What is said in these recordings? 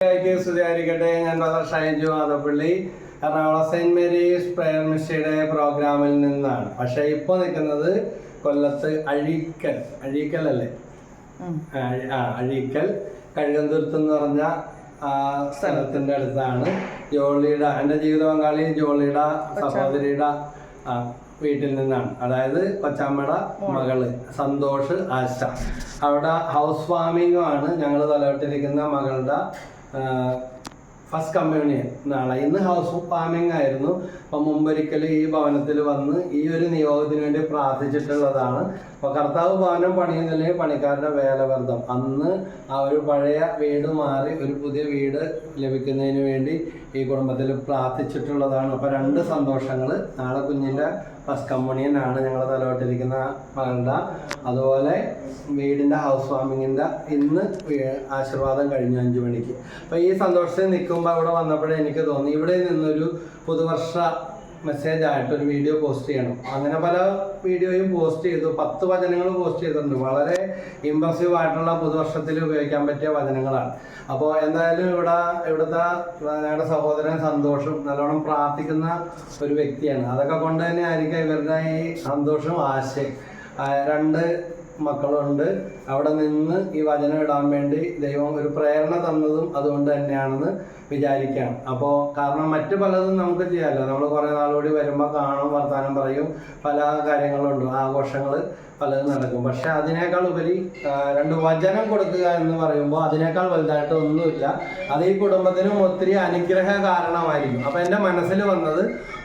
ക്ക് സ്തുതിയായിരിക്കട്ടെ ഞാൻ brother Shaiju Adappally Ernakulam Saint Mary's prayer മിസ്റ്റിയുടെ പ്രോഗ്രാമിൽ നിന്നാണ്. പക്ഷെ ഇപ്പൊ നിൽക്കുന്നത് കൊല്ലത്ത് അഴീക്കൽ. അഴീക്കൽ അല്ലേ? ആ, അഴീക്കൽ. കഴുകന്തുരുത്ത് എന്ന് പറഞ്ഞ ആ സ്ഥലത്തിന്റെ അടുത്താണ് ജോളിയുടെ എന്റെ ജീവിത പങ്കാളി ജോളിയുടെ സഹോദരിയുടെ വീട്ടിൽ നിന്നാണ്. അതായത് കൊച്ചാമ്മയുടെ മകൾ. സന്തോഷ് ആശ. അവിടെ ഹൗസ് വാമിങ്ങും ആണ് ഞങ്ങൾ തലവിട്ടിരിക്കുന്ന മകളുടെ ഫസ്റ്റ് കമ്മ്യൂണിയൻ നാളെ. ഇന്ന് ഹൗസ് വാമിംഗ് ആയിരുന്നു. അപ്പം മുമ്പൊരിക്കൽ ഈ ഭവനത്തിൽ വന്ന് ഈ ഒരു നിയോഗത്തിന് വേണ്ടി പ്രാർത്ഥിച്ചിട്ടുള്ളതാണ്. അപ്പോൾ കർത്താവ് ഭവനം പണിയുന്നില്ലെങ്കിൽ പണിക്കാരുടെ വേലവർദ്ധം അന്ന് ആ ഒരു പഴയ വീട് മാറി ഒരു പുതിയ വീട് ലഭിക്കുന്നതിന് വേണ്ടി ഈ കുടുംബത്തിൽ പ്രാർത്ഥിച്ചിട്ടുള്ളതാണ്. അപ്പോൾ രണ്ട് സന്തോഷങ്ങൾ നാളെ കുഞ്ഞിന്റെ ഫസ്റ്റ് കമ്മ്യൂണിയൻ ആണ് ഞങ്ങൾ തലവട്ടിരിക്കുന്ന മകളുടെ അതുപോലെ വീടിന്റെ ഹൗസ് വാമിങ്ങിന്റെ ഇന്ന് ആശീർവാദം കഴിഞ്ഞു അഞ്ചു മണിക്ക്. അപ്പോൾ ഈ സന്തോഷത്തിൽ നിൽക്കുമ്പോൾ അവിടെ വന്നപ്പോഴേ എനിക്ക് തോന്നി ഇവിടെ നിന്നൊരു പുതുവർഷ മെസ്സേജ് ആയിട്ട് ഒരു വീഡിയോ പോസ്റ്റ് ചെയ്യണം. അങ്ങനെ പല വീഡിയോയും പോസ്റ്റ് ചെയ്തു. പത്ത് വചനങ്ങൾ പോസ്റ്റ് ചെയ്തിട്ടുണ്ട്. വളരെ ഇമ്പ്രസീവ് ആയിട്ടുള്ള പുതുവർഷത്തിൽ ഉപയോഗിക്കാൻ പറ്റിയ വചനങ്ങളാണ്. അപ്പോൾ എന്തായാലും ഇവിടെ ഇവിടുത്തെ ഞങ്ങളുടെ സഹോദരൻ സന്തോഷം നല്ലോണം പ്രാർത്ഥിക്കുന്ന ഒരു വ്യക്തിയാണ്. അതൊക്കെ കൊണ്ട് തന്നെ ആയിരിക്കും ഇവരുടെ ഈ സന്തോഷം ആശയം. രണ്ട് മക്കളുണ്ട്. അവിടെ നിന്ന് ഈ വചനം ഇടാൻ വേണ്ടി ദൈവം ഒരു പ്രേരണ തന്നതും അതുകൊണ്ട് തന്നെയാണെന്ന് വിചാരിക്കുകയാണ് അപ്പോൾ കാരണം മറ്റു പലതും നമുക്ക് ചെയ്യാമല്ലോ നമ്മൾ കുറേ നാളുകൂടി വരുമ്പോൾ കാണും വർത്തമാനം പറയും പല കാര്യങ്ങളുണ്ട് ആഘോഷങ്ങൾ പലതും നടക്കും. പക്ഷെ അതിനേക്കാൾ ഉപരി രണ്ട് വചനം കൊടുക്കുക എന്ന് പറയുമ്പോൾ അതിനേക്കാൾ വലുതായിട്ട് ഒന്നുമില്ല. അത് ഈ കുടുംബത്തിനും ഒത്തിരി അനുഗ്രഹ കാരണമായിരിക്കും. അപ്പം എന്റെ മനസ്സിൽ വന്നത്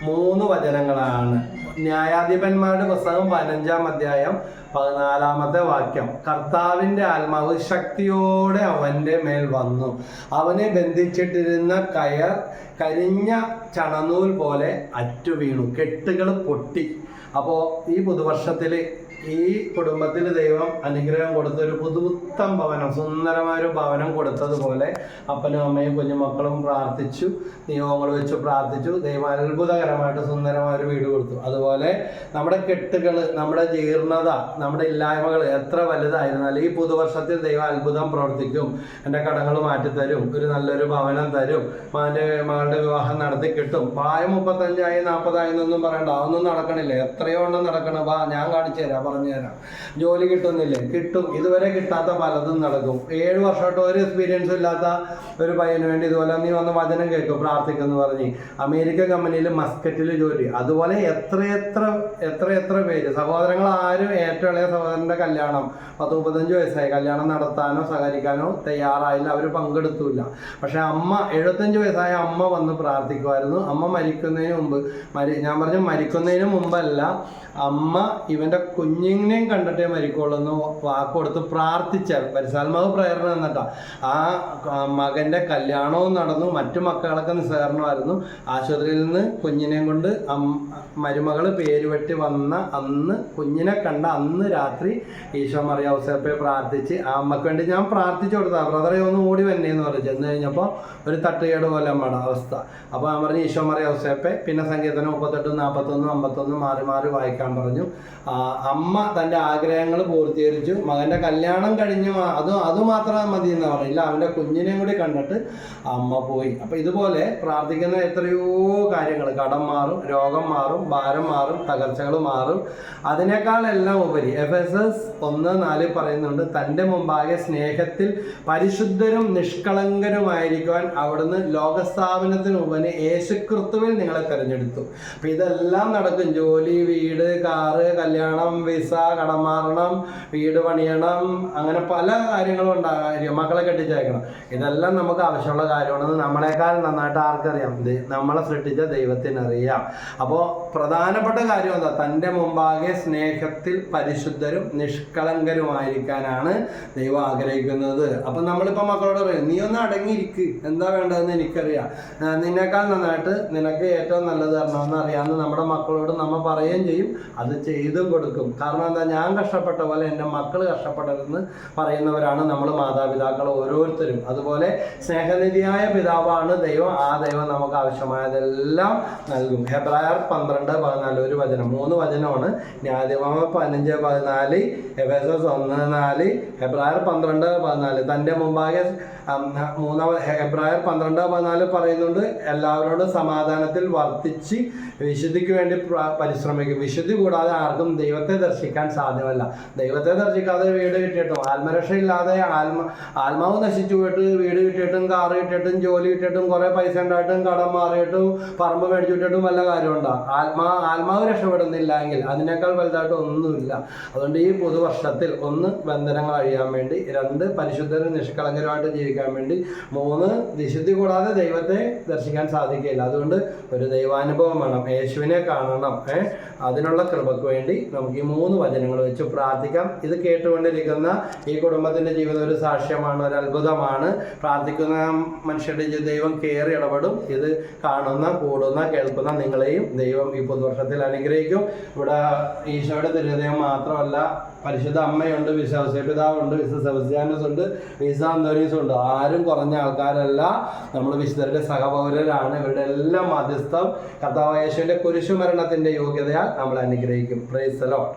മൂന്ന് വചനങ്ങളാണ്. ന്യായാധിപന്മാരുടെ പുസ്തകം പതിനഞ്ചാം അധ്യായം പതിനാലാമത്തെ വാക്യം. കർത്താവിന്റെ ആത്മാവ് ശക്തിയോടെ അവന്റെ മേൽ വന്നു. അവനെ ബന്ധിച്ചിട്ടിരുന്ന കയർ കരിഞ്ഞ ചണനൂൽ പോലെ അറ്റുവീണു. കെട്ടുകൾ പൊട്ടി. അപ്പോൾ ഈ പുതുവർഷത്തിൽ ഈ കുടുംബത്തിന് ദൈവം അനുഗ്രഹം കൊടുത്ത ഒരു പുതുപുത്തൻ ഭവനം സുന്ദരമായ ഒരു ഭവനം കൊടുത്തതുപോലെ അപ്പനും അമ്മയും കുഞ്ഞുമക്കളും പ്രാർത്ഥിച്ചു നിയമങ്ങൾ വെച്ച് പ്രാർത്ഥിച്ചു ദൈവം അത്ഭുതകരമായിട്ട് സുന്ദരമായ ഒരു വീട് കൊടുത്തു. അതുപോലെ നമ്മുടെ കെട്ടുകൾ നമ്മുടെ ജീർണത നമ്മുടെ ഇല്ലായ്മകൾ എത്ര വലുതായിരുന്നാലും ഈ പുതുവർഷത്തിൽ ദൈവം അത്ഭുതം പ്രവർത്തിക്കും. എന്റെ കടകൾ മാറ്റിത്തരും ഒരു നല്ലൊരു ഭവനം തരും മകന്റെ മകളുടെ വിവാഹം നടത്തി കിട്ടും. പ്രായം മുപ്പത്തഞ്ചായി നാൽപ്പതായി എന്നൊന്നും പറയണ്ട അതൊന്നും നടക്കണില്ല. എത്രയോ നടക്കണം വാ ഞാൻ കാണിച്ചു തരാം പറഞ്ഞു തരാം. ജോലി കിട്ടുന്നില്ലേ? കിട്ടും. ഇതുവരെ കിട്ടാത്ത പലതും നടക്കും. ഏഴ് വർഷമായിട്ട് ഒരു എക്സ്പീരിയൻസും ഇല്ലാത്ത ഒരു പയ്യന് വേണ്ടി ഇതുപോലെ നീ വന്ന് വചനം കേൾക്കും പ്രാർത്ഥിക്കുന്നു പറഞ്ഞ്. അമേരിക്കൻ കമ്പനിയിൽ മസ്ക്കറ്റിൽ ജോലി. അതുപോലെ എത്രയെത്ര എത്രയെത്ര പേര്. സഹോദരങ്ങൾ ആരും ഏറ്റവും ഇളയ സഹോദരന്റെ കല്യാണം പത്ത് മുപ്പത്തഞ്ച് വയസ്സായി. കല്യാണം നടത്താനോ സഹകരിക്കാനോ തയ്യാറായില്ല. അവർ പങ്കെടുത്തില്ല. പക്ഷെ അമ്മ എഴുപത്തഞ്ച് വയസ്സായ അമ്മ വന്ന് പ്രാർത്ഥിക്കുമായിരുന്നു. അമ്മ മരിക്കുന്നതിന് മുമ്പ് മരി ഞാൻ പറഞ്ഞു മരിക്കുന്നതിന് മുമ്പല്ല അമ്മ ഇവന്റെ കുഞ്ഞിനെയും കണ്ടിട്ടേ മരിക്കുള്ളൂ എന്ന് വാക്ക് കൊടുത്ത് പ്രാർത്ഥിച്ച. പരിസാൽമാവ് പ്രേരണ എന്നിട്ടാ ആ ആ മകന്റെ കല്യാണവും നടന്നു. മറ്റു മക്കളൊക്കെ നിസ്സഹരണമായിരുന്നു ആശുപത്രിയിൽ നിന്ന് കുഞ്ഞിനെയും കൊണ്ട് മരുമകൾ പേരിവെട്ടി വന്ന അന്ന് കുഞ്ഞിനെ കണ്ട അന്ന് രാത്രി ഈശോ മറിയ ഔസേപ്പെ പ്രാർത്ഥിച്ച് ആ അമ്മയ്ക്ക് വേണ്ടി ഞാൻ പ്രാർത്ഥിച്ചു കൊടുത്താ. ബ്രദറെ ഒന്ന് ഓടി വന്നെ എന്ന് പറഞ്ഞു. ചെന്ന് കഴിഞ്ഞപ്പോൾ ഒരു തട്ടുകേട് പോലെ അമ്മയുടെ അവസ്ഥ. അപ്പോൾ ഞാൻ പറഞ്ഞു ഈശോ മറിയ ഔസേപ്പെ പിന്നെ സങ്കീർത്തനം മുപ്പത്തെട്ടും നാൽപ്പത്തൊന്നും അമ്പത്തൊന്നും മാറി മാറി വായിക്കാൻ പറഞ്ഞു. ആ, അമ്മ തന്റെ ആഗ്രഹങ്ങൾ പൂർത്തീകരിച്ചു. മകന്റെ കല്യാണം കഴിഞ്ഞു അത് അത് മാത്രം മതി എന്ന് പറയില്ല അവന്റെ കുഞ്ഞിനെയും കൂടി കണ്ടിട്ട് അമ്മ പോയി. അപ്പം ഇതുപോലെ പ്രാർത്ഥിക്കുന്ന എത്രയോ കാര്യങ്ങൾ. കടം മാറും രോഗം മാറും ഭാരം മാറും തകർച്ചകൾ മാറും. അതിനേക്കാളെല്ലാം ഉപരി എഫ് എസ് എസ് ഒന്ന് നാലിൽ പറയുന്നുണ്ട് തന്റെ മുമ്പാകെ സ്നേഹത്തിൽ പരിശുദ്ധരും നിഷ്കളങ്കരുമായിരിക്കുവാൻ അവിടുന്ന് ലോകസ്ഥാപനത്തിന് ഉപരി യേശുക്രിസ്തുവിൽ നിങ്ങളെ തിരഞ്ഞെടുത്തു. അപ്പം ഇതെല്ലാം നടക്കും. ജോലി വീട് കാറ് കല്യാണം വിസ കടമാറണം വീട് പണിയണം അങ്ങനെ പല കാര്യങ്ങളും ഉണ്ടാകും മക്കളെ കെട്ടിച്ചയക്കണം. ഇതെല്ലാം നമുക്ക് ആവശ്യമുള്ള കാര്യമാണെന്ന് നമ്മളെക്കാൾ നന്നായിട്ട് ആർക്കറിയാം. നമ്മളെ സൃഷ്ടിച്ച ദൈവത്തിനറിയാം. അപ്പോൾ പ്രധാനപ്പെട്ട കാര്യം എന്താ? തന്റെ മുമ്പാകെ സ്നേഹത്തിൽ പരിശുദ്ധരും നിഷ്കളങ്കരുമായിരിക്കാനാണ് ദൈവം ആഗ്രഹിക്കുന്നത്. അപ്പം നമ്മളിപ്പോൾ മക്കളോട് പറയും നീ ഒന്ന് അടങ്ങിയിരിക്ക്. എന്താ വേണ്ടതെന്ന് എനിക്കറിയാം. നിന്നേക്കാൾ നന്നായിട്ട് നിനക്ക് ഏറ്റവും നല്ലത് തരണമെന്ന് അറിയാമെന്ന് നമ്മുടെ മക്കളോട് നമ്മൾ പറയുകയും ചെയ്യും. അത് ചെയ്തും കൊടുക്കും. കാരണം എന്താ ഞാൻ കഷ്ടപ്പെട്ട പോലെ എന്റെ മക്കൾ കഷ്ടപ്പെടരുതെന്ന് പറയുന്നവരാണ് നമ്മൾ മാതാപിതാക്കൾ ഓരോരുത്തരും. അതുപോലെ സ്നേഹനിധിയായ പിതാവാണ് ദൈവം. ആ ദൈവം നമുക്ക് ആവശ്യമായതെല്ലാം നൽകും. ഹെബ്രായർ പന്ത്രണ്ട് പതിനാല് ഒരു വചനം. മൂന്ന് വചനമാണ്. ന്യായമാമ പതിനഞ്ച് പതിനാല് എഫേസസ് ഒന്ന് നാല് ഹെബ്രായർ പന്ത്രണ്ട് പതിനാല്. തന്റെ മുമ്പാകെ മൂന്നാമ ഹെബ്രായർ പന്ത്രണ്ട് പതിനാല് പറയുന്നുണ്ട്. എല്ലാവരോടും സമാധാനത്തിൽ വർത്തിച്ച് വിശുദ്ധിക്ക് വേണ്ടി പ്ര- പരിശ്രമിക്കും. വിശുദ്ധി കൂടാതെ ആർക്കും ദൈവത്തെ ദർശിക്കാൻ സാധ്യമല്ല. ദൈവത്തെ ദർശിക്കാതെ വീട് കിട്ടിയിട്ടും ആത്മരക്ഷയില്ലാതെ ആത്മ ആത്മാവ് നശിച്ചു പോയിട്ട് വീട് കിട്ടിയിട്ടും കാറ് കിട്ടിയിട്ടും ജോലി കിട്ടിയിട്ടും കുറെ പൈസ ഉണ്ടായിട്ടും കടം മാറിയിട്ടും പറമ്പ് മേടിച്ചു വിട്ടിട്ടും വല്ല കാര്യമുണ്ടോ? ആത്മാ ആത്മാവ് രക്ഷപ്പെടുന്നില്ല എങ്കിൽ അതിനേക്കാൾ വലുതായിട്ട് ഒന്നുമില്ല. അതുകൊണ്ട് ഈ പുതുവർഷത്തിൽ ഒന്ന് ബന്ധനങ്ങൾ അഴിയാൻ വേണ്ടി രണ്ട് പരിശുദ്ധരും നിഷ്കളങ്കരമായിട്ട് ജീവിക്കാൻ വേണ്ടി മൂന്ന് വിശുദ്ധി കൂടാതെ ദൈവത്തെ ദർശിക്കാൻ സാധിക്കില്ല അതുകൊണ്ട് ഒരു ദൈവാനുഭവം വേണം. യേശുവിനെ കാണണം. അതിനുള്ള കൃപക്ക് വേണ്ടി നമുക്ക് ഈ മൂന്ന് വചനങ്ങൾ വെച്ച് പ്രാർത്ഥിക്കാം. ഇത് കേട്ടുകൊണ്ടിരിക്കുന്ന ഈ കുടുംബത്തിന്റെ ജീവിതം ഒരു സാക്ഷ്യമാണ് ഒരു അത്ഭുതമാണ്. പ്രാർത്ഥിക്കുന്ന മനുഷ്യരുടെ ദൈവം കയറി ഇടപെടും. ഇത് കാണുന്ന കൂടുന്ന കേൾക്കുന്ന നിങ്ങളെയും ദൈവം ഈ പുതുവർഷത്തിൽ അനുഗ്രഹിക്കും. ഇവിടെ ഈശോയുടെ തിരുഹൃദയം മാത്രമല്ല പരിശുദ്ധ അമ്മയുണ്ട് വിശ്വാസ പിതാവുണ്ട് വിശ്വ ഉണ്ട് വിശ്വ അന്തോനീസ് ഉണ്ട്. ആരും കുറഞ്ഞ ആൾക്കാരല്ല. നമ്മൾ വിശുദ്ധരുടെ സഹപൗരരാണ്. ഇവരുടെ എല്ലാം മധ്യസ്ഥം കർത്താവ് യേശുവിന്റെ കുരിശുമരണത്തിന്റെ യോഗ്യതയാൽ നമ്മൾ അനുഗ്രഹിക്കും. പ്രൈസലോ